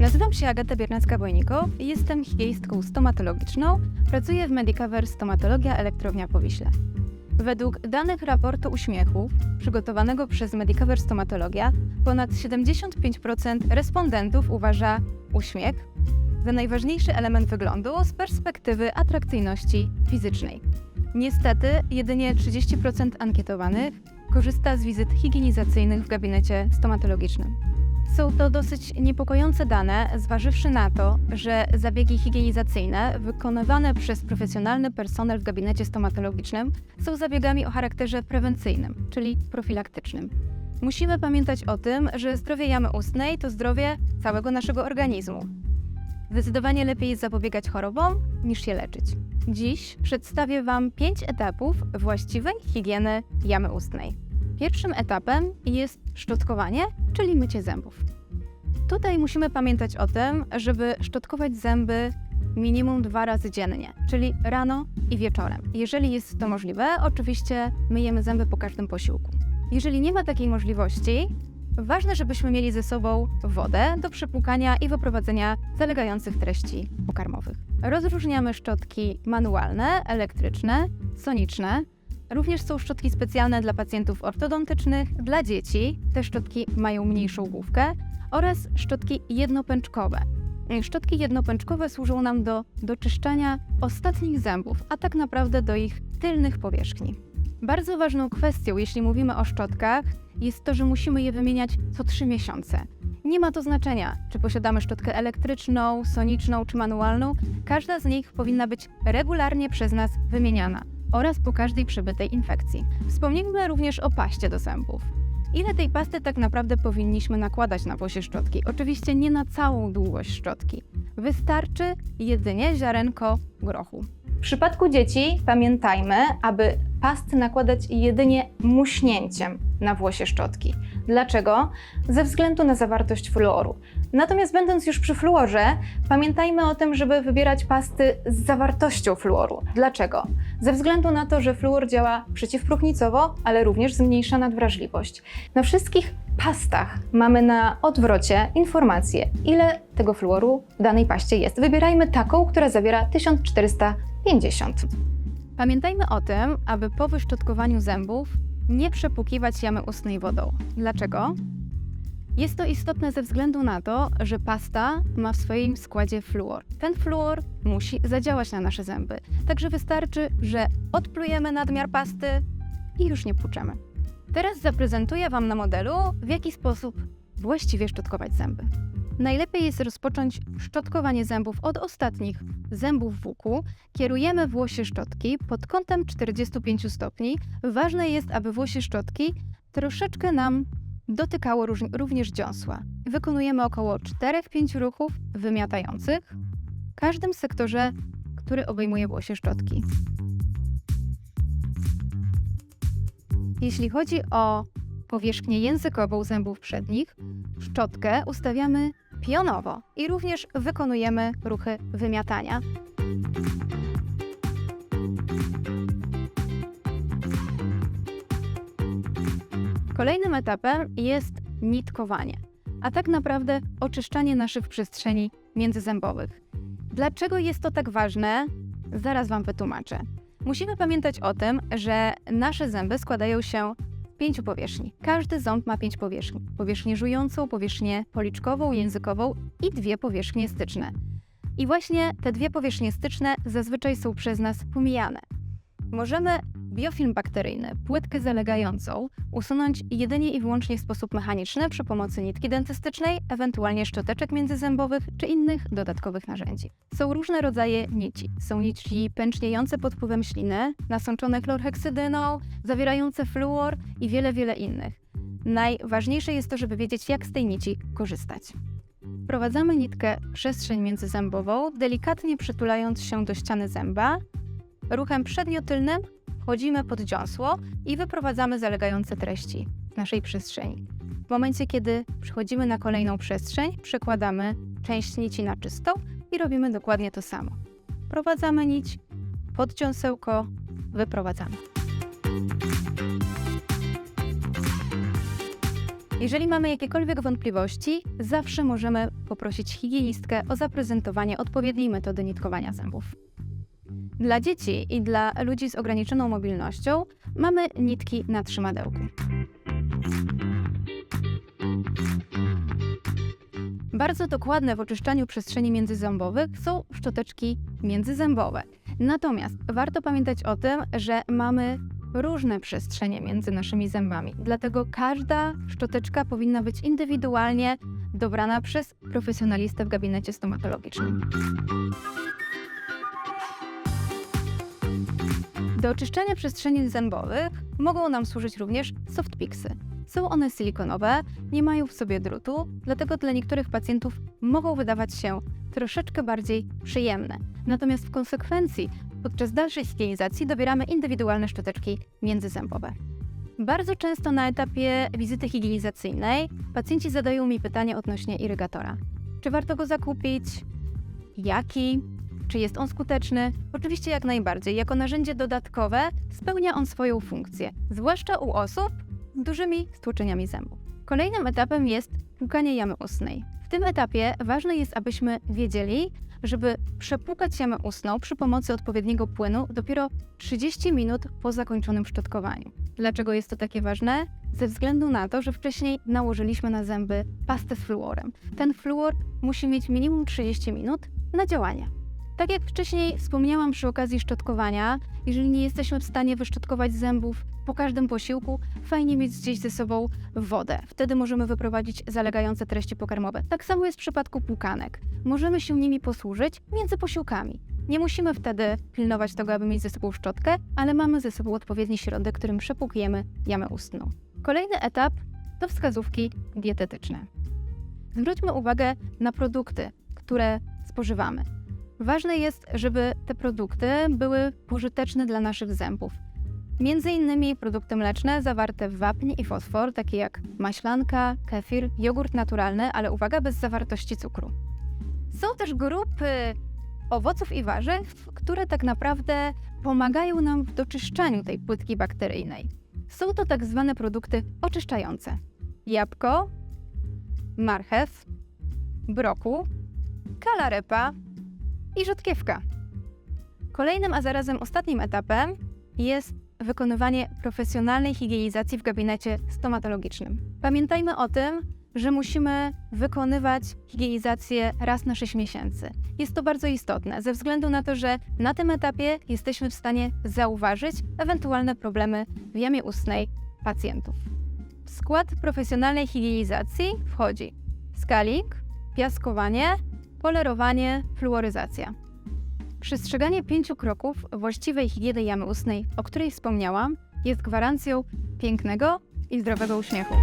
Nazywam się Agata Biernacka-Bojniko i jestem higienistką stomatologiczną. Pracuję w Medicover Stomatologia Elektrownia Powiśle. Według danych raportu uśmiechów przygotowanego przez Medicover Stomatologia ponad 75% respondentów uważa uśmiech za najważniejszy element wyglądu z perspektywy atrakcyjności fizycznej. Niestety, jedynie 30% ankietowanych korzysta z wizyt higienizacyjnych w gabinecie stomatologicznym. Są to dosyć niepokojące dane, zważywszy na to, że zabiegi higienizacyjne wykonywane przez profesjonalny personel w gabinecie stomatologicznym są zabiegami o charakterze prewencyjnym, czyli profilaktycznym. Musimy pamiętać o tym, że zdrowie jamy ustnej to zdrowie całego naszego organizmu. Zdecydowanie lepiej jest zapobiegać chorobom niż je leczyć. Dziś przedstawię Wam pięć etapów właściwej higieny jamy ustnej. Pierwszym etapem jest szczotkowanie, czyli mycie zębów. Tutaj musimy pamiętać o tym, żeby szczotkować zęby minimum dwa razy dziennie, czyli rano i wieczorem. Jeżeli jest to możliwe, oczywiście myjemy zęby po każdym posiłku. Jeżeli nie ma takiej możliwości, ważne, żebyśmy mieli ze sobą wodę do przepłukania i wyprowadzenia zalegających treści pokarmowych. Rozróżniamy szczotki manualne, elektryczne, soniczne, Również są szczotki specjalne dla pacjentów ortodontycznych, dla dzieci. Te szczotki mają mniejszą główkę oraz szczotki jednopęczkowe. Szczotki jednopęczkowe służą nam do doczyszczania ostatnich zębów, a tak naprawdę do ich tylnych powierzchni. Bardzo ważną kwestią, jeśli mówimy o szczotkach, jest to, że musimy je wymieniać co 3 miesiące. Nie ma to znaczenia, czy posiadamy szczotkę elektryczną, soniczną czy manualną, każda z nich powinna być regularnie przez nas wymieniana oraz po każdej przebytej infekcji. Wspomnijmy również o paście do zębów. Ile tej pasty tak naprawdę powinniśmy nakładać na włosie szczotki? Oczywiście nie na całą długość szczotki. Wystarczy jedynie ziarenko grochu. W przypadku dzieci pamiętajmy, aby pasty nakładać jedynie muśnięciem na włosie szczotki. Dlaczego? Ze względu na zawartość fluoru. Natomiast będąc już przy fluorze, pamiętajmy o tym, żeby wybierać pasty z zawartością fluoru. Dlaczego? Ze względu na to, że fluor działa przeciwpróchnicowo, ale również zmniejsza nadwrażliwość. Na wszystkich pastach mamy na odwrocie informację, ile tego fluoru w danej paście jest. Wybierajmy taką, która zawiera 1450. Pamiętajmy o tym, aby po wyszczotkowaniu zębów nie przepłukiwać jamy ustnej wodą. Dlaczego? Jest to istotne ze względu na to, że pasta ma w swoim składzie fluor. Ten fluor musi zadziałać na nasze zęby. Także wystarczy, że odplujemy nadmiar pasty i już nie płuczemy. Teraz zaprezentuję Wam na modelu, w jaki sposób właściwie szczotkować zęby. Najlepiej jest rozpocząć szczotkowanie zębów od ostatnich zębów w łuku. Kierujemy włosie szczotki pod kątem 45 stopni. Ważne jest, aby włosie szczotki troszeczkę nam dotykało również dziąsła. Wykonujemy około 4-5 ruchów wymiatających w każdym sektorze, który obejmuje włosie szczotki. Jeśli chodzi o powierzchnię językową zębów przednich, szczotkę ustawiamy pionowo i również wykonujemy ruchy wymiatania. Kolejnym etapem jest nitkowanie, a tak naprawdę oczyszczanie naszych przestrzeni międzyzębowych. Dlaczego jest to tak ważne? Zaraz Wam wytłumaczę. Musimy pamiętać o tym, że nasze zęby składają się pięciu powierzchni. Każdy ząb ma pięć powierzchni. Powierzchnię żującą, powierzchnię policzkową, językową i dwie powierzchnie styczne. I właśnie te dwie powierzchnie styczne zazwyczaj są przez nas pomijane. Możemy biofilm bakteryjny, płytkę zalegającą, usunąć jedynie i wyłącznie w sposób mechaniczny przy pomocy nitki dentystycznej, ewentualnie szczoteczek międzyzębowych czy innych dodatkowych narzędzi. Są różne rodzaje nici. Są nici pęczniejące pod wpływem śliny, nasączone chlorheksydyną, zawierające fluor i wiele, wiele innych. Najważniejsze jest to, żeby wiedzieć, jak z tej nici korzystać. Wprowadzamy nitkę w przestrzeń międzyzębową, delikatnie przytulając się do ściany zęba. Ruchem przedniotylnym wchodzimy pod dziąsło i wyprowadzamy zalegające treści naszej przestrzeni. W momencie, kiedy przychodzimy na kolejną przestrzeń, przekładamy część nici na czystą i robimy dokładnie to samo. Wprowadzamy nić, podciąsełko wyprowadzamy. Jeżeli mamy jakiekolwiek wątpliwości, zawsze możemy poprosić higienistkę o zaprezentowanie odpowiedniej metody nitkowania zębów. Dla dzieci i dla ludzi z ograniczoną mobilnością mamy nitki na trzymadełku. Bardzo dokładne w oczyszczaniu przestrzeni międzyzębowych są szczoteczki międzyzębowe. Natomiast warto pamiętać o tym, że mamy różne przestrzenie między naszymi zębami. Dlatego każda szczoteczka powinna być indywidualnie dobrana przez profesjonalistę w gabinecie stomatologicznym. Do oczyszczania przestrzeni zębowych mogą nam służyć również softpixy. Są one silikonowe, nie mają w sobie drutu, dlatego dla niektórych pacjentów mogą wydawać się troszeczkę bardziej przyjemne. Natomiast w konsekwencji podczas dalszej higienizacji dobieramy indywidualne szczoteczki międzyzębowe. Bardzo często na etapie wizyty higienizacyjnej pacjenci zadają mi pytanie odnośnie irygatora. Czy warto go zakupić? Jaki? Czy jest on skuteczny? Oczywiście jak najbardziej. Jako narzędzie dodatkowe spełnia on swoją funkcję, zwłaszcza u osób z dużymi stłoczeniami zębów. Kolejnym etapem jest płukanie jamy ustnej. W tym etapie ważne jest, abyśmy wiedzieli, żeby przepłukać jamę ustną przy pomocy odpowiedniego płynu dopiero 30 minut po zakończonym szczotkowaniu. Dlaczego jest to takie ważne? Ze względu na to, że wcześniej nałożyliśmy na zęby pastę z fluorem. Ten fluor musi mieć minimum 30 minut na działanie. Tak jak wcześniej wspomniałam przy okazji szczotkowania, jeżeli nie jesteśmy w stanie wyszczotkować zębów po każdym posiłku, fajnie mieć gdzieś ze sobą wodę. Wtedy możemy wyprowadzić zalegające treści pokarmowe. Tak samo jest w przypadku płukanek. Możemy się nimi posłużyć między posiłkami. Nie musimy wtedy pilnować tego, aby mieć ze sobą szczotkę, ale mamy ze sobą odpowiedni środek, którym przepłukujemy jamę ustną. Kolejny etap to wskazówki dietetyczne. Zwróćmy uwagę na produkty, które spożywamy. Ważne jest, żeby te produkty były pożyteczne dla naszych zębów. Między innymi produkty mleczne zawarte w wapń i fosfor, takie jak maślanka, kefir, jogurt naturalny, ale uwaga, bez zawartości cukru. Są też grupy owoców i warzyw, które tak naprawdę pomagają nam w doczyszczaniu tej płytki bakteryjnej. Są to tak zwane produkty oczyszczające. Jabłko, marchew, broku, kalarepa, i rzodkiewka. Kolejnym, a zarazem ostatnim etapem jest wykonywanie profesjonalnej higienizacji w gabinecie stomatologicznym. Pamiętajmy o tym, że musimy wykonywać higienizację raz na 6 miesięcy. Jest to bardzo istotne, ze względu na to, że na tym etapie jesteśmy w stanie zauważyć ewentualne problemy w jamie ustnej pacjentów. W skład profesjonalnej higienizacji wchodzi skaling, piaskowanie, polerowanie, fluoryzacja. Przestrzeganie pięciu kroków właściwej higieny jamy ustnej, o której wspomniałam, jest gwarancją pięknego i zdrowego uśmiechu.